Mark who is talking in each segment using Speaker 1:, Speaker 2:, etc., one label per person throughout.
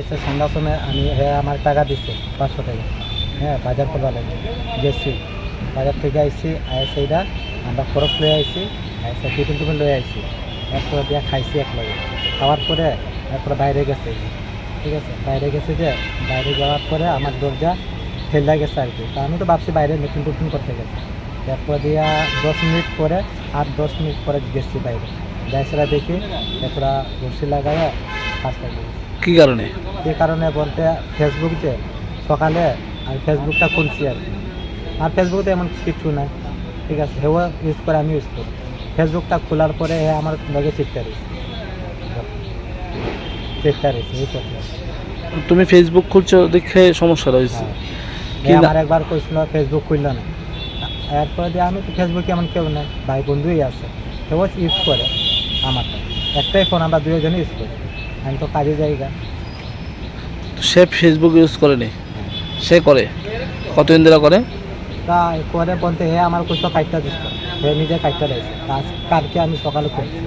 Speaker 1: এসে সময় আমি হ্যাঁ আমার টাকা দিচ্ছে পাঁচশো টাকা। হ্যাঁ বাজার করবার লাগে। গেছি। বাজার থেকে আইসি আইসে এইটা আমরা খরচ লয়ে আইসি আইসে টিফিন টিফিন লয়ে আইসি এরপরে দিয়া খাইছি এক লগে খাওয়ার পরে এরপরে বাইরে গেছে। ঠিক আছে? বাইরে গেছে যে, বাইরে যাওয়ার পরে আমার দরজা ফেলা গেছে আর কি। তা আমি তো ভাবছি বাইরে নতুন টুতুন করতে গেছে। এরপর দিয়া দশ মিনিট পরে আর দশ মিনিট পরে গেছি বাইরে। যাইছিলা দেখি এরপরে রশি লাগায় লাগিয়ে
Speaker 2: কি কারণে?
Speaker 1: যে কারণে বলতে ফেসবুক যে সকালে আমি ফেসবুকটা খুলছি আর কি। আর ফেসবুকে এমন কিছু নাই। ঠিক আছে হেও ইউজ করে আমি ইউজ করি। ফেসবুকটা খোলার পরে হে আমার লগে চিপতে রয়েছে চিপতে রয়েছে এই কথা।
Speaker 2: তুমি ফেসবুক খুলছো দেখে সমস্যা রয়েছে।
Speaker 1: হ্যাঁ। আমার একবার কইছিল ফেসবুক খুলল না। এরপরে দিয়ে আমি তো ফেসবুকে এমন কেউ নাই ভাই বন্ধুই আছে। হেও ইউজ করে আমার। একটাই ফোন আমরা দুজনে ইউজ করি। আমি তো কাজে জায়গা
Speaker 2: সে ফেসবুক ইউজ করেনি? সে করে? কতদিন ধরে করে?
Speaker 1: তা করে বলতে হে আমার কিছু কাটটা দিত হে নিজে কাটটা দিয়েছে আজ কালকে আমি সকালে খুলছি।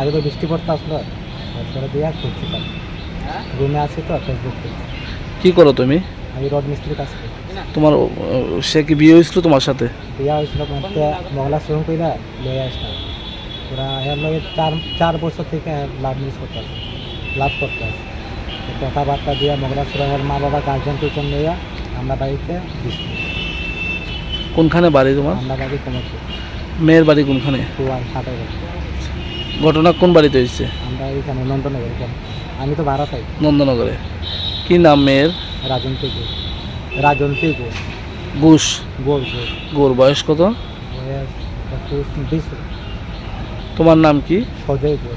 Speaker 1: আগে তো বৃষ্টি পড়তে আসলো। তারপরে দিয়ে কাল রুমে আছি তো ফেসবুক
Speaker 2: কি করো তুমি?
Speaker 1: আমি রড মিস্ত্রির কাছে করি।
Speaker 2: তোমার সে কি বিয়ে হয়েছিল তোমার সাথে?
Speaker 1: বিয়া হয়েছিল মগলা শুরু করে লয়ে আসলাম। পুরা এর লগে চার চার বছর থেকে লাভ মিস করতে লাভ করতে কথাবার্তা দিয়ে মগলা সুরঙ্গের মা বাবা গার্জেন টুজন লইয়া আমরা বাড়িতে
Speaker 2: কোনখানে বাড়ি তোমার?
Speaker 1: আমরা বাড়ি কমাচ্ছি
Speaker 2: মেয়ের বাড়ি কোনখানে? ঘটনা কোন বাড়িতে হয়েছে?
Speaker 1: আমরা এইখানে নন্দনগরে। আমি তো ভাড়া পাই
Speaker 2: নন্দনগরে। কি নাম মেয়ের?
Speaker 1: রাজন্তী গো রাজন্তী গো?
Speaker 2: ঘুষ
Speaker 1: গোল গোল
Speaker 2: গোর বয়স কত? তোমার নাম কি?
Speaker 1: সজয় গো।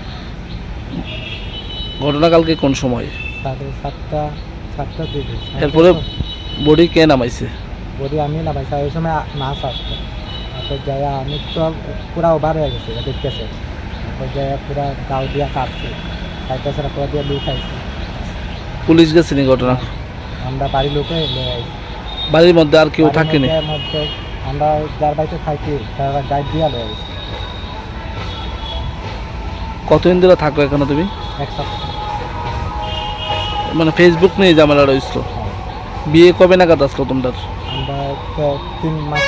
Speaker 2: ঘটনাকালকে কোন সময়?
Speaker 1: সাড়ে সাতটা সাতটা দিকে।
Speaker 2: এরপরে বডি কে নামাইছে?
Speaker 1: বডি আমি না ভাই ওই সময় মাছ আসতো তারপর যাই আমি তো পুরা ওভার হয়ে গেছে দেখতেছে। তারপর যাই পুরা গাও দিয়া কাটছি খাইতেছে পুরা দিয়ে লু খাইছি।
Speaker 2: পুলিশ গেছিনি ঘটনা?
Speaker 1: আমরা বাড়ির লোকে
Speaker 2: বাড়ির মধ্যে আর কেউ
Speaker 1: থাকে আমরা যার বাড়িতে থাকি তারা গাইড দিয়ে লয়ে
Speaker 2: কতদিন ধরে থাকো এখানে তুমি?
Speaker 1: এক সপ্তাহ।
Speaker 2: মানে ফেসবুক নিয়ে ঝামেলা রয়েছিল। বিয়ে কবে নাগাদ আসলো তোমার
Speaker 1: আমরা তিন মাস